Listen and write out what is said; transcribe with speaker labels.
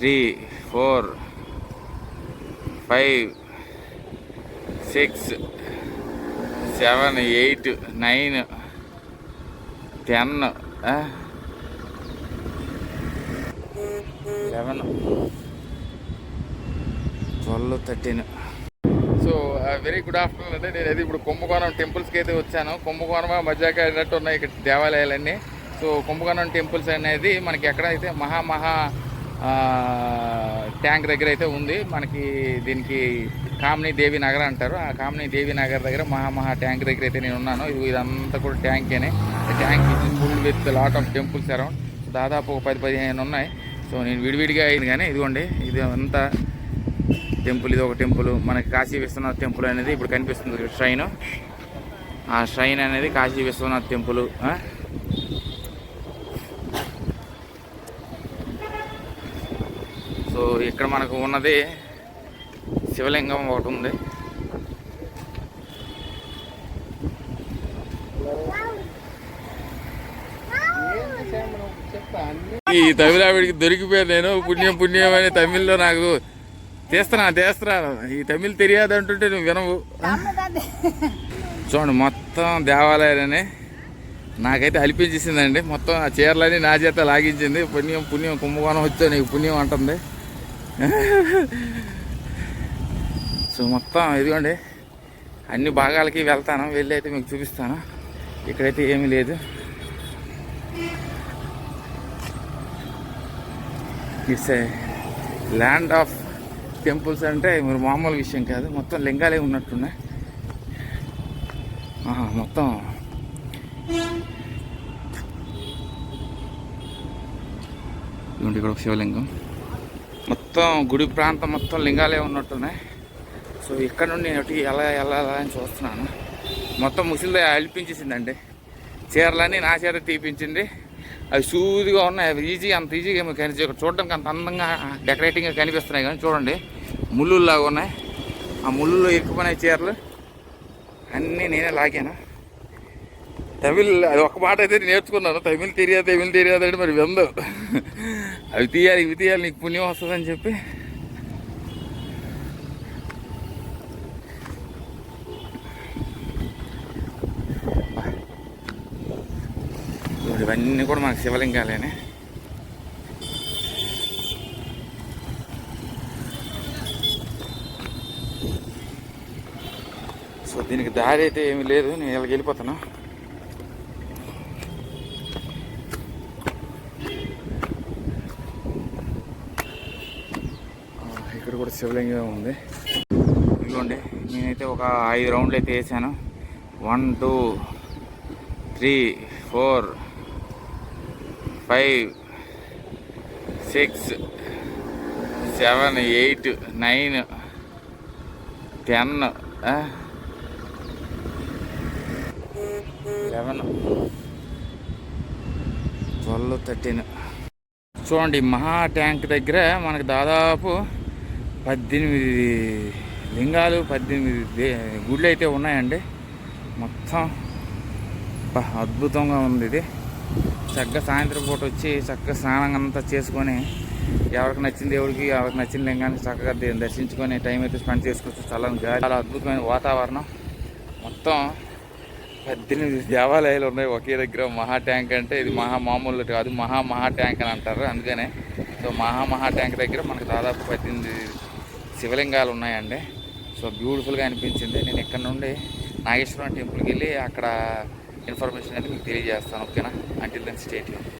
Speaker 1: Three four five six seven eight nine ten eleven twelve thirteen. So very good afternoon అండి. నేను అయితే ఇప్పుడు కుంభకోణం టెంపుల్స్కి అయితే వచ్చాను. కుంభకోణం మధ్యాక అయినట్టు ఉన్నాయి ఇక్కడ దేవాలయాలన్నీ. సో కుంభకోణం టెంపుల్స్ అనేది మనకి ఎక్కడైతే మహా మహా ట్యాంక్ దగ్గర అయితే ఉంది. మనకి దీనికి కామినీ దేవి నగర్ అంటారు. ఆ కామినీ దేవి నగర్ దగ్గర మహామహా ట్యాంక్ దగ్గర అయితే నేను ఉన్నాను. ఇది ఇదంతా కూడా ట్యాంకేనే tank full with lot of temples around దాదాపు ఒక పది పదిహేను ఉన్నాయి. సో నేను విడివిడిగా అయింది కానీ ఇదిగోండి ఇది అంతా టెంపుల్ ఇది ఒక టెంపుల్ మనకి కాశీ విశ్వనాథ్ టెంపుల్ అనేది ఇప్పుడు కనిపిస్తుంది. ష్రైన్ ఆ ష్రైన్ అనేది కాశీ విశ్వనాథ్ టెంపుల్ సో ఇక్కడ మనకు ఉన్నది శివలింగం ఒకటి ఉంది. ఈ తమిళావిడికి దొరికిపోయాను నేను పుణ్యం పుణ్యం అని తమిళ్ళో నాకు తీస్తున్నా తీస్తున్నా. ఈ తమిళ్ తెలియదు అంటుంటే నువ్వు వినవు. చూడండి మొత్తం దేవాలయాలని నాకైతే అలిపించేసిందండి. మొత్తం ఆ చీరలని నా చేత లాగించింది. పుణ్యం పుణ్యం కుంభకోణం వచ్చా నీకు పుణ్యం అంటుంది. సో మొత్తం ఇదిగోండి. అన్ని భాగాలకి వెళ్తాను. వెళ్ళి అయితే మీకు చూపిస్తాను. ఇక్కడైతే ఏమీ లేదు. It's a land of temples అంటే మీరు మామూలు విషయం కాదు. మొత్తం లింగాలే ఉన్నట్టున్నాయి. మొత్తం. ఇక్కడ ఒక శివలింగం. మొత్తం గుడి ప్రాంతం మొత్తం లింగాలే ఉన్నట్టున్నాయి. సో ఇక్కడ నుండి నేను ఒకటి ఎలా వెళ్ళాలా అని చూస్తున్నాను. మొత్తం ముసిలిదే అల్పించేసిందండి చీరలన్నీ నా చీర తీపించింది. అవి సూదిగా ఉన్నాయి. అవి ఈజీ అంత ఈజీగా ఏమో కనిపించి చూడడానికి అంత అందంగా డెకరేటింగ్గా కనిపిస్తున్నాయి కానీ చూడండి. ముళ్ళులాగా ఉన్నాయి. ఆ ముళ్ళులో ఇరుక్కుపోయిన చీరలు అన్నీ నేనే లాగాను. తమిళ్ అది ఒక మాట అయితే నేర్చుకున్నాను. తమిళ్ తెలియదు తమిళ్ తెలియదు అంటే మరి విందు. అవి తీయాలి ఇవి తీయాలి నీకు పుణ్యం వస్తుందని చెప్పి. ఇవన్నీ కూడా మనకు శివలింగాలేనే. సో దీనికి దారి అయితే ఏమీ లేదు నేను ఇలా వెళ్ళిపోతాను ఆ, ఇక్కడ కూడా శివలింగం ఉంది. ఇదిగోండి నేనైతే ఒక ఐదు రౌండ్లు అయితే వేసాను. One two three four five six seven eight nine ten eleven twelve thirteen. చూడండి మహా ట్యాంక్ దగ్గర మనకు దాదాపు పద్దెనిమిది లింగాలు పద్దెనిమిది దే- గుళ్ళు అయితే ఉన్నాయండి. మొత్తం అద్భుతంగా ఉంది ఇది. చక్కగా సాయంత్రం పూట వచ్చి చక్కగా స్నానం అంతా చేసుకొని ఎవరికి నచ్చిన దేవుడికి ఎవరికి నచ్చిన లింగానికి చక్కగా దర్శించుకొని టైం అయితే స్పెండ్ చేసుకోవచ్చు చాలా గాలి చాలా అద్భుతమైన వాతావరణం. మొత్తం పద్దెనిమిది దేవాలయాలు ఉన్నాయి. ఒకే దగ్గర మహా ట్యాంక్ అంటే ఇది మహా మామూలు కాదు మహా మహా ట్యాంక్ అని అంటారు. అందుకనే సో మహా మహా ట్యాంక్ దగ్గర మనకు దాదాపు పద్దెనిమిది శివలింగాలు ఉన్నాయండి. సో బ్యూటిఫుల్గా అనిపించింది. నేను ఇక్కడ నుండి నాగేశ్వరం టెంపుల్కి వెళ్ళి అక్కడ ఇన్ఫర్మేషన్ అయితే మీకు తెలియజేస్తాను. ఓకేనా? Until then state